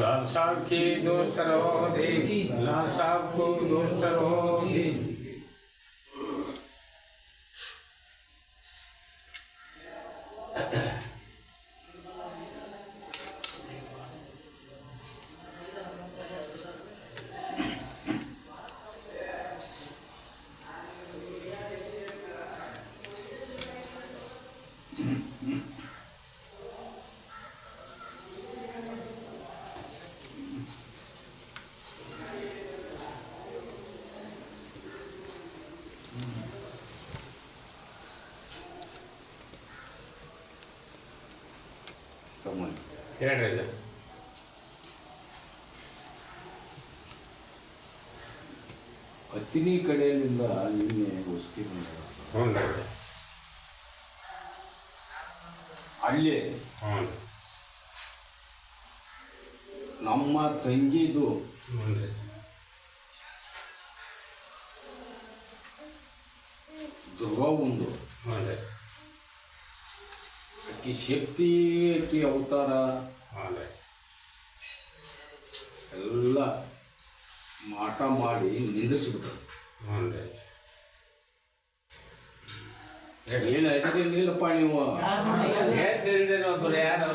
लाशा की दोस्तरोधि को दोस्तरोधि Yeah. दी ಇದೆ. ಹತ್ತಿನಿ ಕಡೆಯಿಂದ ನಿನ್ನೆ ಹ್ಞೂ. ರೀ ಅಲ್ಲೇ. ಹ್ಞೂ. ನಮ್ಮ ತಂಗಿದು. ದುರ್ಗ ಒಂದು. ಹ್ಞೂ ಶಕ್ತಿ ಅಕ್ಕಿ ಅವತಾರ. ಹಾಗೆ ಎಲ್ಲ ಮಾಟ ಮಾಡಿ ನಿಂದಿಸ್ಬಿಟ್ರು ರೀ ಏನು ಅದಿರಲಿಲ್ಲಪ್ಪ ನೀವು? ಯಾರು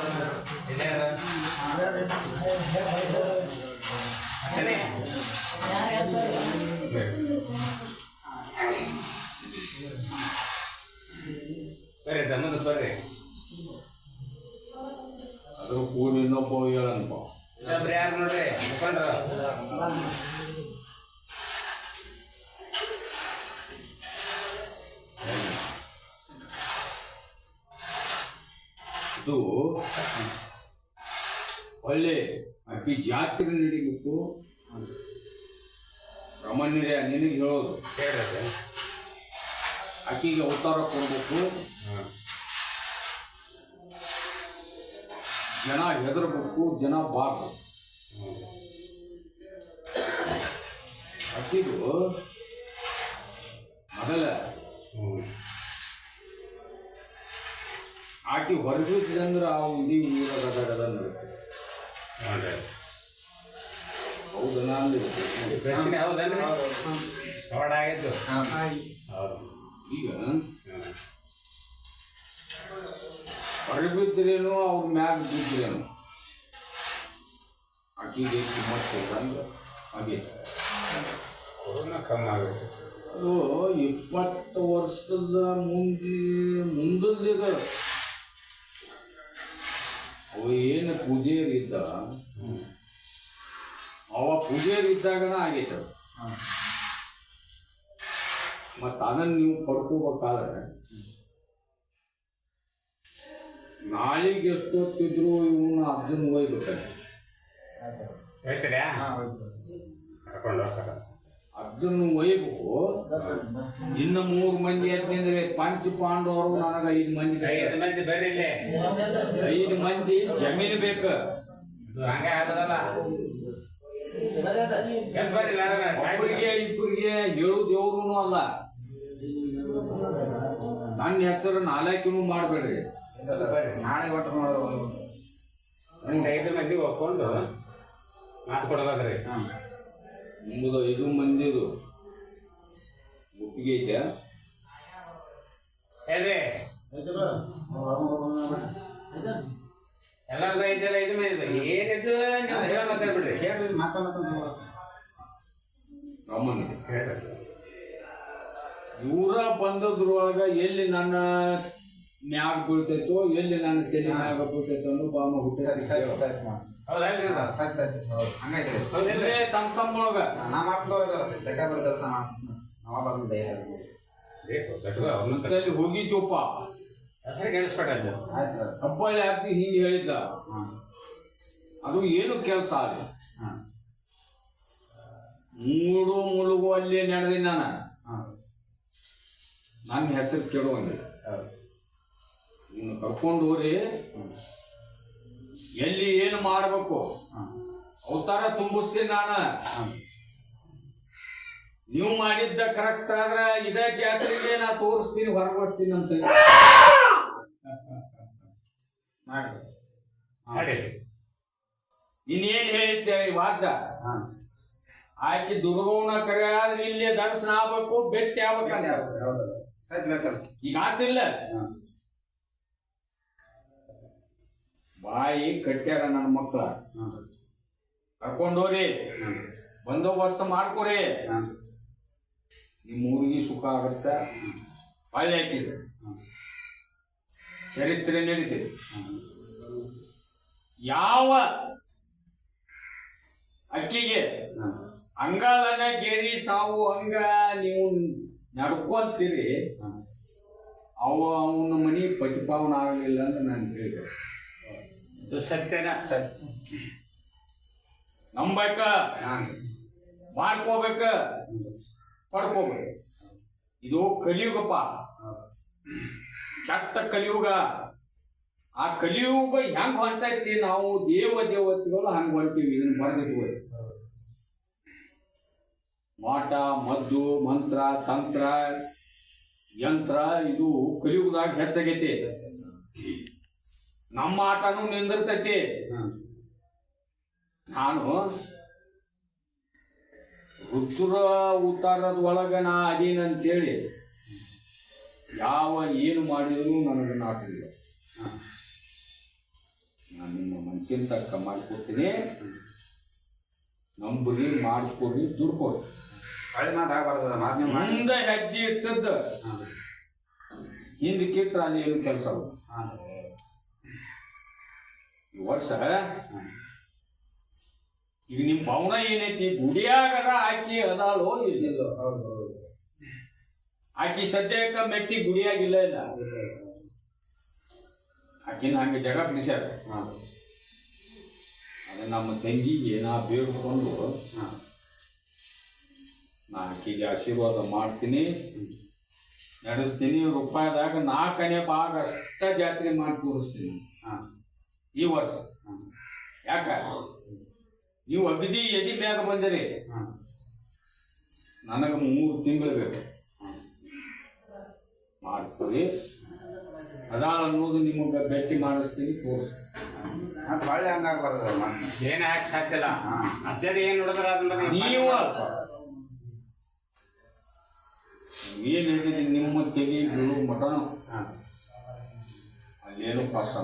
ಇದು ಒಳ್ಳೆ ಆಕಿ ಜಾತ್ರೆ ನಡಿಬೇಕು ರಮಣ್ಯರೇ ನಿನಗೆ ಹೇಳೋದು. ಆಕಿಗೆ ಅವತಾರ ಕೊಡಬೇಕು. ಜನ ಹೆದ್ರಬೇಕು ಜನ ಬಾರ್ದು. ಆಕಿದು ಮೊದಲ ಹ್ಞೂ ಆಕಿ ಹೊರಗಿದ್ದಂದ್ರೆ ಆ ಉಂಡಿ ಊರಾಗದ ನಡುತ್ತೆ ಹ್ಞೂ ರೀ ಹೌದನ ಅಂದ್ರೆ ಪ್ರಶ್ನೆ ಹೌದನ್ರಿ ನೋಡ ಆಗಿದ್ದು. ಹೌದು. ಈಗ ಹ್ಞೂ ಹೊರಬಿದ್ರೇನೋ ಅವ್ರ ಮ್ಯಾಗ ಬಿದ್ರೇನೋ ಕಿಮ್ಮತ್ ಕೊಡ್ದಂಗ ಹಾಗೆ ಕೊರೋನಾ ಕಮ್ಮಿ ಆಗಬೇಕು ಅದು ಇಪ್ಪತ್ತು ವರ್ಷದ ಮುಂದೆ ಮುಂದಲ್ದಿದ ಅವ ಏನು ಪೂಜೆಯರಿದ್ದ ಅವ ಪೂಜೆಯರಿದ್ದಾಗನ ಆಗೈತೆ ಅದು. ಮತ್ತು ಅದನ್ನು ನೀವು ಪಡ್ಕೋಬೇಕಾದ್ರೆ ನಾಳೆಗೆ ಎಷ್ಟೊತ್ತಿದ್ರು ಇವನ್ನ ಅರ್ಜುನ್ ಒಯ್ಬೇಕಾದ್ರೆ ಹೋಯ್ತೀರಾ ಕರ್ಕೊಂಡು ಹೋಗ್ತಾರ. ಅರ್ಜುನ್ ಒಯ್ಬೇಕು ಇನ್ನು ಮೂರು ಮಂದಿ ಎದ್ನಿಂದ್ರೆ ಪಂಚ ಪಾಂಡವರು ನನಗ ಐದು ಮಂದಿ ಐದು ಮಂದಿ ಬರ್ರಿ ಇಲ್ಲಿ. ಐದು ಮಂದಿ ಜಮೀನು ಬೇಕು. ಹಂಗ ಆಗೋದಲ್ಲ. ಒಬ್ಬರಿಗೆ ಇಬ್ಬರಿಗೆ ಹೇಳು ದೇವ್ರು ಅಲ್ಲ. ನನ್ನ ಹೆಸರು ನಾಲ್ಕಿನೂ ಮಾಡಬೇಡ್ರಿ. ಬರ್ರಿ. ನಾಳೆ ಒಟ್ಟು ಮಾಡೋದು ಒಂದು ಐದು ಮಂದಿ ಒಪ್ಕೊಂಡು. ಹಾಂ. ನಿಮ್ಮದು ಇದು ಮಂದಿದು ಒಪ್ಪಿಗೆ ಐತೆ ಹೇಳ್ರಿ ಆಯ್ತಲ್ಲ? ಐತೆಲ್ಲ ಇದು ಮಂದಿ ಏನಿದ್ದು ನೀವು ಹೇಳ ಮಾತಾಡ್ಬಿಡ್ರಿ ಕೇಳ್ರಿ ಸಾಮಾನ್ಯ ಹೇಳ್ರಿ ಇವರ ಬಂದದ್ರೊಳಗ ಎಲ್ಲಿ ನನ್ನ ಮ್ಯಾಗ ಬೀಳ್ತೈತೋ ಎಲ್ಲಿ ನನ್ನ ತಲೆ ಮ್ಯಾಗ ಬೀಳ್ತೈತೋ ಅನ್ನೋ ಬಾಮ ಸರಿ ಸರಿ ಹುಟ್ಟ ಸರಿ? ಸರಿ ಸರಿ. ಹೌದು ತಮ್ಮ ತಮ್ಮೊಳಗ ನಾ ಮಾಡ್ಕೊಂಡವ್ರು ಇದಾರ ಬೇಕಾದ್ರೆ ಕೆಲಸ ಮಾಡ್ತೀನಿ ನಾವ ಅಲ್ಲಿ ಹೆಸರು ಆಯ್ತು ಹಬ್ಬಳ್ಳಿ ಆಗ್ತಿ ಹಿಂಗೆ ಹೇಳಿದ್ದ. ಅದು ಏನು ಕೆಲಸ ಅಲ್ಲಿ? ಮೂಡು ಮುಳುಗು ಅಲ್ಲಿ ನಡೆದಿನ ನಾನು. ನನ್ನ ಹೆಸರು ಕೇಳುವಂಗಿಲ್ಲ ನೀನು ಕರ್ಕೊಂಡು ಹೋರಿ. ಎಲ್ಲಿ ಏನು ಮಾಡಬೇಕು? ಅವತಾರ ತುಂಬಿಸ್ತೀನಿ ನಾನು. ನೀವು ಮಾಡಿದ್ದ ಕರೆಕ್ಟ್ ಆದ್ರೆ ಇದೇ ಜಾತ್ರೆಗೆ ನಾ ತೋರಿಸ್ತೀನಿ ಹೊರಗೊಳಿಸ್ತೀನಿ ಅಂತ ಹಾಡಿ ಇನ್ನೇನ್ ಹೇಳಿದ್ದೆ ಈ ವಾಚ ಹಾಂ. ಆಕಿ ದುರ್ಗವನ ಕರೆ ಆದ್ರೆ ಇಲ್ಲಿ ದರ್ಶನ ಆಗ್ಬೇಕು ಭೇಟಿ ಆಗ್ಬೇಕಂತ. ಈಗ ಆತಿಲ್ಲ ಬಾಯಿ ಕಟ್ಟ್ಯಾರ ನನ್ನ ಮಕ್ಕಳ ಕರ್ಕೊಂಡೋರಿ. ಬಂದೋಬಸ್ತ್ ಮಾಡ್ಕೊರಿ. ನಿಮ್ಮ ಊರಿಗೆ ಸುಖ ಆಗತ್ತೆ. ಬಾಳೆ ಹಾಕಿದೆ ಚರಿತ್ರೆ ನಡೀತಿದೆ ಯಾವ ಅಕ್ಕಿಗೆ ಅಂಗಳನ ಗೇರಿ ಸಾವು ಹಂಗ ನೀವು ನಡ್ಕೊಂತೀರಿ, ಅವ ಅವನ ಮನಿ ಪ್ರತಿಪಾವನ ಆಗಲಿಲ್ಲ ಅಂತ ನಾನು ಹೇಳಿದೆ. ಸತ್ಯನ ಸರ್. ನಂಬಕ ಮಾಡ್ಕೋಬೇಕ ಪಡ್ಕೋಬೇಕು. ಇದು ಕಲಿಯುಗಪ್ಪ. ಕೆಟ್ಟ ಕಲಿಯುಗ. ಆ ಕಲಿಯುಗ ಹೆಂಗೆ ಹೊಂಟೈತಿ ನಾವು ದೇವ ದೇವತೆಗಳು ಹಂಗೆ ಹೊಂಟೀವಿ ಇದನ್ನ ಬರೆದಿಟ್ಕೊಳ್ಳಿ ಮಾಟ ಮದ್ದು ಮಂತ್ರ ತಂತ್ರ ಯಂತ್ರ ಇದು ಕಲಿಯುಗದಾಗ ಹೆಚ್ಚಾಗೈತಿ. ನಮ್ಮ ಆಟನೂ ನಿಂದಿರ್ತೈತಿ. ನಾನು ರುದ್ರ ಉತ್ತಾರದ ಒಳಗ ನಾ ಅದೀನ ಅಂತೇಳಿ ಯಾವ ಏನು ಮಾಡಿದ್ರು ನನಗೆ ನಾಟಿಲ್ಲ. ನಾನು ನಿಮ್ಮ ಮನಸ್ಸಿನ ತಕ್ಕ ಮಾಡಿಕೊಡ್ತೀನಿ ನಂಬ್ರಿ ಮಾಡ್ಕೊಡ್ರಿ ದುಡ್ಕೊಡ್ರಿ ಕೊಡಿ ಮಾತು ಮುಂದೆ ಹೆಜ್ಜೆ ಇಟ್ಟದ್ದು. ಹಿಂದಕ್ಕಿಟ್ರೆ ಹಿಂದೆ ಕಿಟ್ರ ಅಲ್ಲಿ ಏನು ಕೆಲಸ ವರ್ಷ ಈಗ ನಿಮ್ಮ ಭವನ ಏನೈತಿ? ಗುಡಿಯಾಗರ ಆಕಿ ಅದಾಳೋ ಹೌದು ಆಕಿ ಸದ್ಯಕ್ಕ ಮೆಟ್ಟಿ ಗುಡಿಯಾಗಿಲ್ಲ ಇಲ್ಲ. ಆಕಿನ ಹಂಗೆ ಜಗ ಬಿಡಿಸ್ಯಾರ? ಹಾಂ. ಅದೇ ನಮ್ಮ ತಂಗಿಗೆ ನಾ ಬೇಡ್ಕೊಂಡು ಹಾಂ. ನಾ ಆಕಿಗೆ ಆಶೀರ್ವಾದ ಮಾಡ್ತೀನಿ. ನಡೆಸ್ತೀನಿ. ರೂಪಾಯಿದಾಗ ನಾಲ್ಕನೇ ಭಾಗ ಅಷ್ಟ ಜಾತ್ರೆ ಮಾಡಿ ತೋರಿಸ್ತೀನಿ. ಹಾಂ. ಈ ವರ್ಷ. ಯಾಕ? ನೀವು ಅಗದಿ ಎದಿ ಮ್ಯಾಗ ಬಂದಿರಿ. ಹಾಂ ನನಗೆ ಮೂರು ತಿಂಗಳು ಬೇಕು. ಮಾಡ್ತೀರಿ. ಅದಾಳ ಅನ್ನೋದು ನಿಮಗೆ ಭೇಟಿ ಮಾಡಿಸ್ತೀನಿ ತೋರಿಸ್ತೀನಿ. ಅದು ಒಳ್ಳೆ ಹಂಗಾಗಬಾರ್ದು ಏನು ಏನ್ ಯಾಕೆ ಸಾಧ್ಯಲ್ಲ ಹಾ. ಅಜ್ಜರಿ ಏನ್ ನೋಡಿದ್ರ ಅದನ್ನ ನೀವು ಏನು ಹೇಳಿದ್ರಿ ನಿಮ್ಮ ತೆಗಿ ಬೀಳು ಮಟನು? ಅಲ್ಲೇನು ಕಷ್ಟ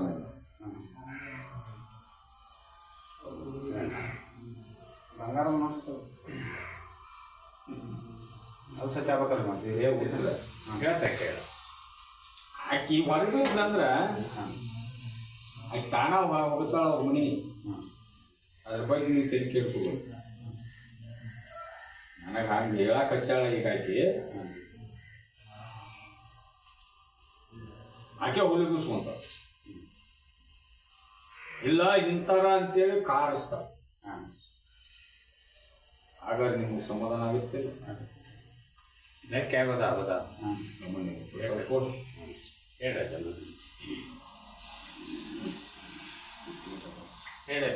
ಬಂಗಾರ ಸರ್ ಅದು ಸತ್ಯ ಆಗ್ಬೇಕಲ್ಲ ಮತ್ತೆ ಹೇಳ್ತಾ ಕೇಳ ಆಕಿ ಹೊರಗೆ ಇದ್ದಂದ್ರ ಆಕಿ ತಾಣ ಹೋಗ್ತಾಳ ಅವ್ರ ಮನಿ. ಅದ್ರ ಬಗ್ಗೆ ನೀವು ತಲೆ ಕೇಳ್ಕೋ. ನನಗೆ ಹಂಗೆ ಹೇಳಕ್ ಹಚ್ಚಾಳ ಈಗ ಆಕಿ ಆಕೆ ಹೊಲಿಗಿಸುವಂತ ಇಲ್ಲ ಇಂತರ ಅಂತೇಳಿ ಕಾರಿಸ್ತಾಳ. ಹಾಂ ಹಾಗಾದ್ರೆ ನಿಮ್ಗೆ ಸಮಾಧಾನ ಆಗುತ್ತೆ ಲೆಕ್ಕ ಆಗೋದ ಆಗೋದ ಹಾಂ ನಮ್ಮನೆ ಸ್ವಲ್ಪ ಹೇಳ್ರಿ ಹೇಳಿ